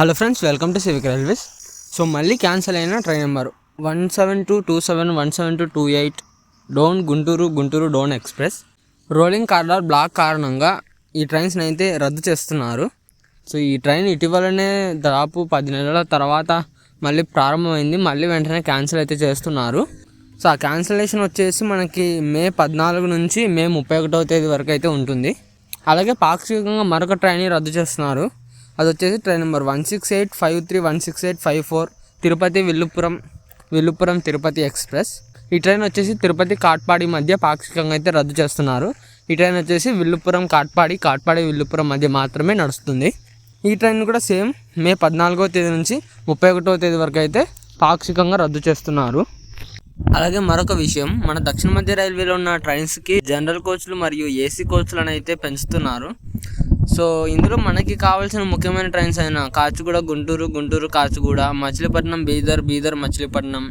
Hello friends welcome to civic railways so మళ్ళీ cancel అయిన train number one seven two two seven one seven two two eight Dhone Guntur Guntur Dhone express. Rolling corridor block కారణంగా ఈ ట్రైన్స్ని అయితే రద్దు చేస్తున్నారు. So ఈ train ఇటీవలనే దాదాపు పది నెలల తర్వాత మళ్ళీ ప్రారంభమైంది. మళ్ళీ వెంటనే క్యాన్సిల్ అయితే చేస్తున్నారు. సో ఆ క్యాన్సిలేషన్ వచ్చేసి మనకి మే పద్నాలుగు నుంచి మే ముప్పై ఒకటవ తేదీ వరకు అయితే ఉంటుంది. అలాగే పాక్షికంగా మరొక ట్రైన్ రద్దు చేస్తున్నారు. అది వచ్చేసి train number one six eight five three one six eight five four Tirupati Villupuram Villupuram Tirupati express. ఈ ట్రైన్ వచ్చేసి తిరుపతి కాట్పాడి మధ్య పాక్షికంగా అయితే రద్దు చేస్తున్నారు. ఈ ట్రైన్ వచ్చేసి విల్లుపురం కాట్పాడి కాట్పాడి విల్లుపురం మధ్య మాత్రమే నడుస్తుంది. ఈ ట్రైన్ కూడా సేమ్ మే పద్నాలుగో తేదీ నుంచి ముప్పై ఒకటో తేదీ వరకు అయితే పాక్షికంగా రద్దు చేస్తున్నారు. అలాగే మరొక విషయం మన దక్షిణ మధ్య రైల్వేలో ఉన్న ట్రైన్స్కి జనరల్ కోచ్లు మరియు ఏసీ కోచ్లను అయితే పెంచుతున్నారు. సో ఇందులో మనకి కావాల్సిన ముఖ్యమైన ట్రైన్స్ అయిన కాచిగూడ గుంటూరు గుంటూరు కాచిగూడ మచిలీపట్నం బీదర్ బీదర్ మచిలీపట్నం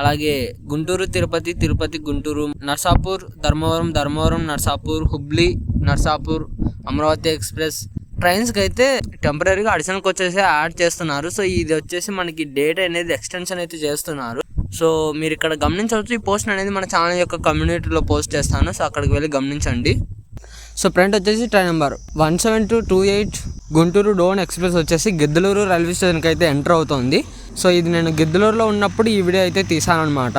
అలాగే గుంటూరు తిరుపతి తిరుపతి గుంటూరు నర్సాపూర్ ధర్మవరం ధర్మవరం నర్సాపూర్ హుబ్లీ నర్సాపూర్ అమరావతి ఎక్స్ప్రెస్ ట్రైన్స్కి అయితే టెంపరీగా అడిషనల్ వచ్చేసి యాడ్ చేస్తున్నారు. సో ఇది వచ్చేసి మనకి డేట్ అనేది ఎక్స్టెన్షన్ అయితే చేస్తున్నారు. సో మీరు ఇక్కడ గమనించవచ్చు ఈ పోస్ట్ అనేది మన ఛానల్ యొక్క కమ్యూనిటీలో పోస్ట్ చేస్తాను. సో అక్కడికి వెళ్ళి గమనించండి. సో ఫ్రంట్ వచ్చేసి train number one seven two two eight Guntur Dhone express వచ్చేసి గిద్దలూరు రైల్వే స్టేషన్కి అయితే ఎంటర్ అవుతుంది. సో ఇది నేను గిద్దలూరులో ఉన్నప్పుడు ఈ వీడియో అయితే తీసాను అనమాట